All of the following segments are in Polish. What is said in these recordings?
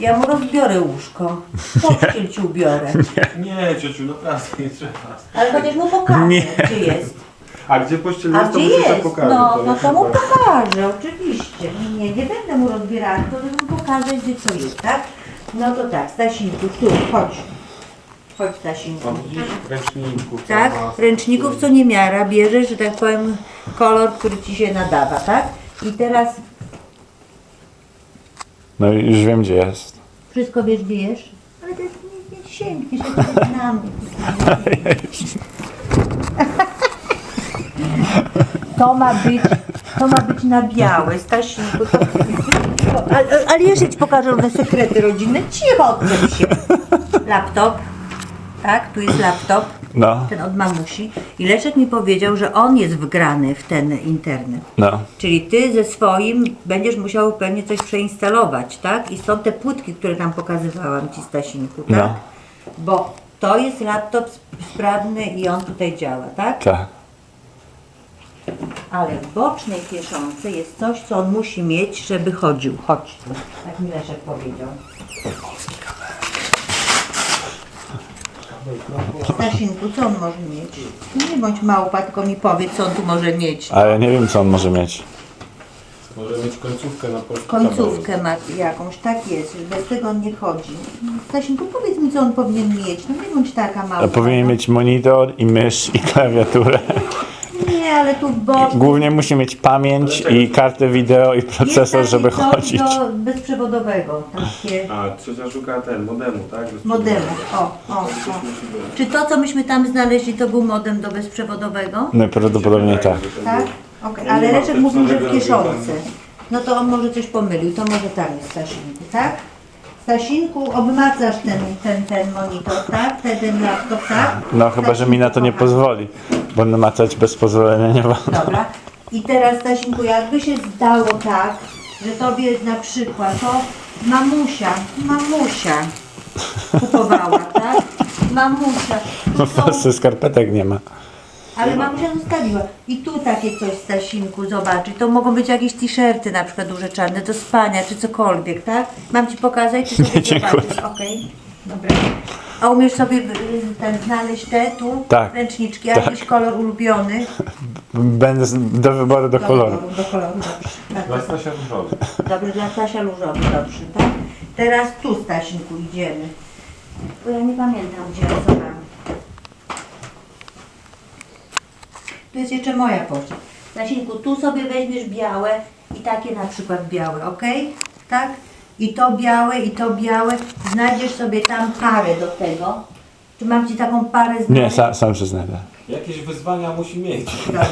ja mu rozbiorę łóżko. Pościel ci ubiorę. Nie, ciociu, naprawdę nie trzeba. Ale chociaż mu pokażę, Nie. gdzie jest. A gdzie pościel A jest, to gdzie musisz to jest? pokazać. No, to no to mu pokażę, oczywiście. Nie, nie będę mu rozbierała, to mu pokażę, gdzie co jest, tak? No to tak, Stasinku, tu, chodź. Chodź, Stasinku. Ręczników. Tak, ma- ręczników co nie miara, bierzesz, że tak powiem, kolor, który ci się nadawa, tak? I teraz No już wiem gdzie jest. wszystko wiesz, gdzie jesz? Ale to jest, nie, nie sięgniesz, ja cię znam. To ma być, to ma być na białe, Stasinku. To, to, ale, ale jeszcze ci pokażę różne sekrety rodzinne. Cicho, odczep się. Laptop, tak, tu jest laptop. No, ten od mamusi i Leszek mi powiedział, że on jest wgrany w ten internet. no. Czyli ty ze swoim będziesz musiał pewnie coś przeinstalować, tak? I są te płytki, które tam pokazywałam ci Stasinku, tak? No. Bo to jest laptop sp- sprawny i on tutaj działa, tak? Tak. Ale w bocznej kieszonce jest coś, co on musi mieć, żeby chodził. Chodź tu. Tak mi Leszek powiedział. Stasinku, co on może mieć? Nie bądź małpa, tylko mi powiedz, co on tu może mieć. Ale ja nie wiem co on może mieć. Może mieć końcówkę na polskim Końcówkę ma jakąś, tak jest, że bez tego on nie chodzi. Stasinku, powiedz mi, co on powinien mieć. No nie bądź taka mała. A powinien mieć monitor i mysz i klawiaturę. Ale tu w Głównie musi mieć pamięć i kartę wideo i procesor, jest taki żeby coś chodzić. Do bezprzewodowego, takie A, trzecia szuka ten, modemu, tak? Bez modemu. O, o, o. Czy to, co myśmy tam znaleźli, to był modem do bezprzewodowego? Najprawdopodobniej tak. Tak? Okej, Ja ale nie mam Leszek mówił, że w personalnego kieszonce. No to on może coś pomylił, to może tam jest Stasinku, tak? Stasinku, obmacasz ten, ten, ten monitor, tak? Ten, ten laptop, tak? No chyba, że mi na to nie Stasinku, pozwoli. Bo namacać bez pozwolenia nie wolno. Dobra. I teraz Stasinku, jakby się zdało tak, że tobie na przykład to mamusia, mamusia kupowała, tak? Mamusia. No w Polsce skarpetek nie ma. Ale mamusia zostawiła. I tu takie coś Stasinku, zobacz. I to mogą być jakieś t-shirty na przykład duże czarne do spania, czy cokolwiek, tak? Mam ci pokazać, czy sobie Nie, dziękuję. zobaczysz? Okej, dobra. A umiesz sobie ten, znaleźć te tu Tak. ręczniczki, Tak. jakiś kolor ulubiony? Będę z- do wyboru do koloru. Do koloru, dobrze. Tak. Dla Stasia Różowy. Dobrze, dla Stasia Różowy, dobrze, tak? Teraz tu, Stasinku, idziemy. Bo ja nie pamiętam, gdzie ja co mam. Tu jest jeszcze moja poczta. Stasinku, tu sobie weźmiesz białe i takie na przykład białe, ok? Tak? I to białe, i to białe. Znajdziesz sobie tam parę do tego. Czy mam Ci taką parę znaleźć? Nie, sam, sam się znajdę. Jakieś wyzwania musi mieć. Dobra.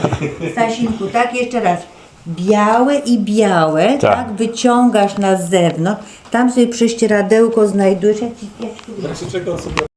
Stasinku, tak jeszcze raz. Białe i białe, tak. Tak. wyciągasz na zewnątrz, tam sobie prześcieradełko znajdujesz, ja ci, ja ci tu Ja się czekam sobie